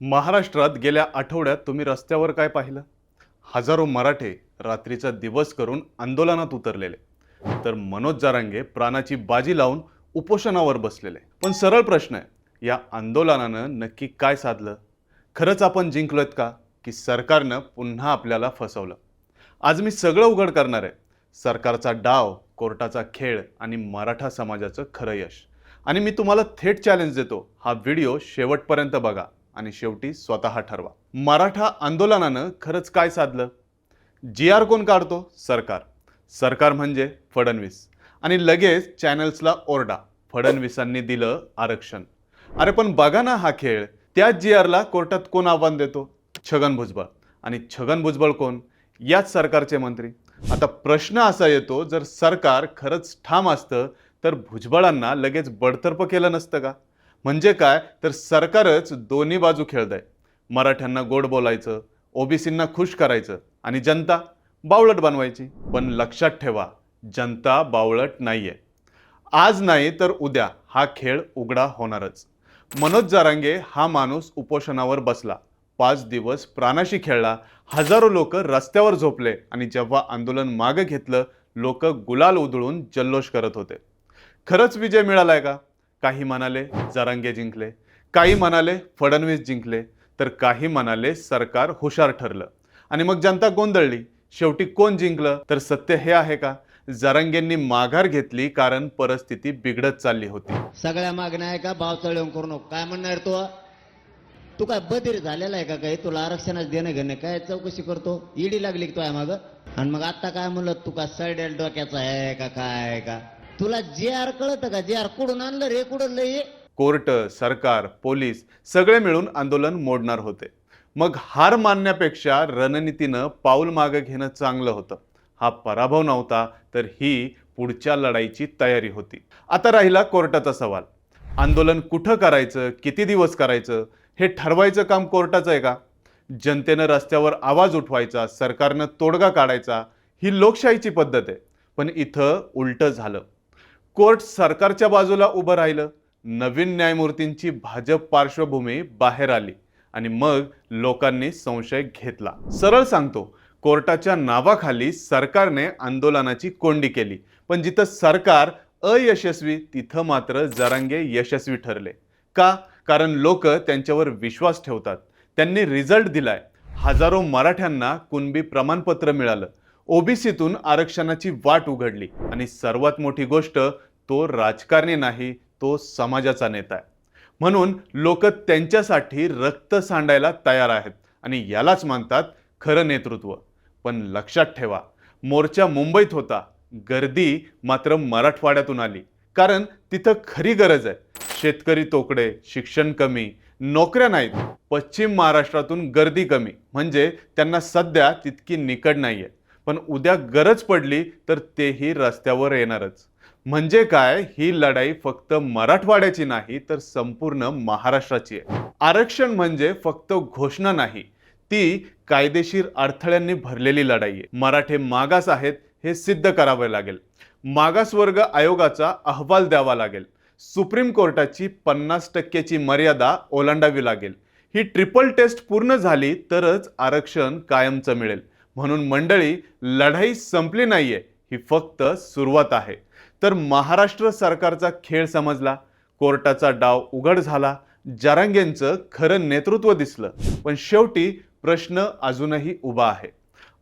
महाराष्ट्रात गेल्या आठवड्यात तुम्ही रस्त्यावर काय पाहिलं? हजारो मराठे रात्रीचा दिवस करून आंदोलनात उतरलेले. तर मनोज जारांगे प्राणाची बाजी लावून उपोषणावर बसलेले. पण सरळ प्रश्न आहे या आंदोलनानं नक्की काय साधलं? खरंच आपण जिंकलोयत का? की सरकारनं पुन्हा आपल्याला फसवलं? आज मी सगळं उघड करणार आहे. सरकारचा डाव कोर्टाचा खेळ आणि मराठा समाजाचं खरं यश. आणि मी तुम्हाला थेट चॅलेंज देतो. हा व्हिडिओ शेवटपर्यंत बघा. आणि शेवटी स्वतः ठरवा. मराठा आंदोलनानं खरंच काय साधलं? जी आर कोण काढतो? सरकार. सरकार म्हणजे फडणवीस. आणि लगेच चॅनल्सला ओरडा. फडणवीसांनी दिलं आरक्षण. अरे पण बघा ना हा खेळ. त्याच जी आरला कोर्टात कोण आव्हान देतो? छगन भुजबळ. आणि छगन भुजबळ कोण? याच सरकारचे मंत्री. आता प्रश्न असा येतो जर सरकार खरंच ठाम असतं तर भुजबळांना लगेच बडतर्फ केलं नसतं का? म्हणजे काय? तर सरकारच दोन्ही बाजू खेळत मराठ्यांना गोड बोलायचं ओबीसींना खुश करायचं आणि जनता बावळट बनवायची. पण लक्षात ठेवा जनता बावळट नाहीये. आज नाही तर उद्या हा खेळ उघडा होणारच. मनोज जारांगे हा माणूस उपोषणावर बसला. पाच दिवस प्राणाशी खेळला. हजारो लोक रस्त्यावर झोपले आणि जेव्हा आंदोलन मागे घेतलं लोक गुलाल उधळून जल्लोष करत होते. खरंच विजय मिळालाय का? काही म्हणाले जरांगे जिंकले काही म्हणाले फडणवीस जिंकले तर काही म्हणाले सरकार हुशार ठरलं. आणि मग जनता गोंधळली शेवटी कोण जिंकलं? तर सत्य हे आहे का? जरांगेंनी माघार घेतली कारण परिस्थिती बिघडत चालली होती. सगळ्या मागण्या आहे का? भाव करू नको. काय म्हणणार तू? तू काय बधीर झालेला आहे का काही? तुला आरक्षणाच देणं घेणं काय चौकशी करतो? ईडी लागली का तुझ्या माग? आणि मग आता काय म्हणलं? तू का सडेल डोक्याचा आहे का? काय आहे का? तुला जे आर कळत का? जे आर कुडून आणलं रे? कुडून लय कोर्ट सरकार पोलीस सगळे मिळून आंदोलन मोडणार होते. मग हार मानण्यापेक्षा रणनीतीनं पाऊल मागं घेणं चांगलं होतं. हा पराभव नव्हता तर ही पुढच्या लढाईची तयारी होती. आता राहिला कोर्टाचा सवाल. आंदोलन कुठं करायचं? किती दिवस करायचं? हे ठरवायचं काम कोर्टाचं आहे का? जनतेनं रस्त्यावर आवाज उठवायचा सरकारनं तोडगा काढायचा ही लोकशाहीची पद्धत आहे. पण इथं उलटं झालं. कोर्ट सरकारच्या बाजूला उभं राहिलं. नवीन न्यायमूर्तींची भाजप पार्श्वभूमी बाहेर आली आणि मग लोकांनी संशय घेतला. सरळ सांगतो कोर्टाच्या नावाखाली सरकारने आंदोलनाची कोंडी केली. पण जिथं सरकार अयशस्वी तिथं मात्र जरांगे यशस्वी ठरले. का? कारण लोक त्यांच्यावर विश्वास ठेवतात. त्यांनी रिझल्ट दिलाय. हजारो मराठ्यांना कुणबी प्रमाणपत्र मिळालं. ओबीसीतून आरक्षणाची वाट उघडली. आणि सर्वात मोठी गोष्ट तो राजकारणी नाही तो समाजाचा नेता आहे. म्हणून लोक त्यांच्यासाठी रक्त सांडायला तयार आहेत आणि यालाच मानतात खरं नेतृत्व. पण लक्षात ठेवा मोर्चा मुंबईत होता गर्दी मात्र मराठवाड्यातून आली. कारण तिथं खरी गरज आहे. शेतकरी तोकडे शिक्षण कमी नोकऱ्या नाहीत. पश्चिम महाराष्ट्रातून गर्दी कमी. म्हणजे त्यांना सध्या तितकी निकड नाहीये. पण उद्या गरज पडली तर तेही रस्त्यावर येणारच. म्हणजे काय? ही लढाई फक्त मराठवाड्याची नाही तर संपूर्ण महाराष्ट्राची आहे. आरक्षण म्हणजे फक्त घोषणा नाही ती कायदेशीर अडथळ्यांनी भरलेली लढाई आहे. मराठे मागास आहेत हे सिद्ध करावे लागेल. मागासवर्ग आयोगाचा अहवाल द्यावा लागेल. सुप्रीम कोर्टाची पन्नास टक्क्याची मर्यादा ओलांडावी लागेल. ही ट्रिपल टेस्ट पूर्ण झाली तरच आरक्षण कायमचं मिळेल. म्हणून मंडळी लढाई संपली नाहीये ही फक्त सुरुवात आहे. तर महाराष्ट्र सरकारचा खेळ समजला कोर्टाचा डाव उघड झाला जरांगेंचं खरं नेतृत्व दिसलं पण शेवटी प्रश्न अजूनही उभा आहे.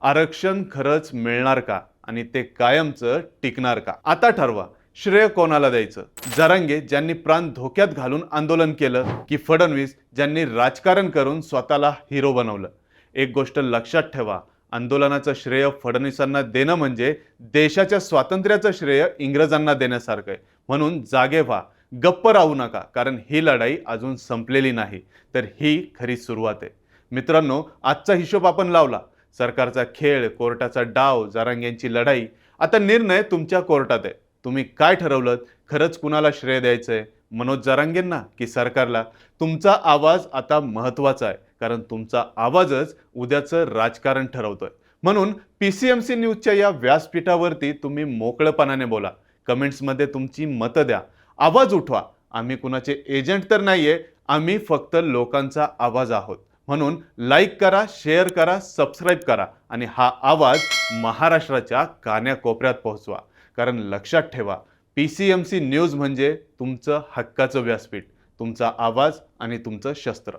आरक्षण खरंच मिळणार का? आणि ते कायमचं टिकणार का? आता ठरवा श्रेय कोणाला द्यायचं? जरांगे ज्यांनी प्राण धोक्यात घालून आंदोलन केलं की फडणवीस ज्यांनी राजकारण करून स्वतःला हिरो बनवलं. एक गोष्ट लक्षात ठेवा आंदोलनाचं श्रेय फडणवीसांना देणं म्हणजे देशाच्या स्वातंत्र्याचं श्रेय इंग्रजांना देण्यासारखं आहे. म्हणून जागे व्हा. गप्प राहू नका कारण ही लढाई अजून संपलेली नाही तर ही खरी सुरुवात आहे. मित्रांनो आजचा हिशोब आपण लावला. सरकारचा खेळ कोर्टाचा डाव जारांग्यांची लढाई. आता निर्णय तुमच्या कोर्टात आहे. तुम्ही काय ठरवलं खरंच कुणाला श्रेय द्यायचंय? मनोज जरांगेंना की सरकारला. तुमचा आवाज आता महत्त्वाचा आहे कारण तुमचा आवाजच उद्याचं राजकारण ठरवतोय. म्हणून पी सी एम सी न्यूजच्या या व्यासपीठावरती तुम्ही मोकळेपणाने बोला. कमेंट्समध्ये तुमची मतं द्या. आवाज उठवा. आम्ही कुणाचे एजंट तर नाही आहे आम्ही फक्त लोकांचा आवाज आहोत. म्हणून लाईक करा शेअर करा सबस्क्राईब करा आणि हा आवाज महाराष्ट्राच्या कान्याकोपऱ्यात पोहोचवा. कारण लक्षात ठेवा P C M C news म्हणजे तुमचं हक्काचं व्यासपीठ तुमचा आवाज आणि तुमचं शस्त्र.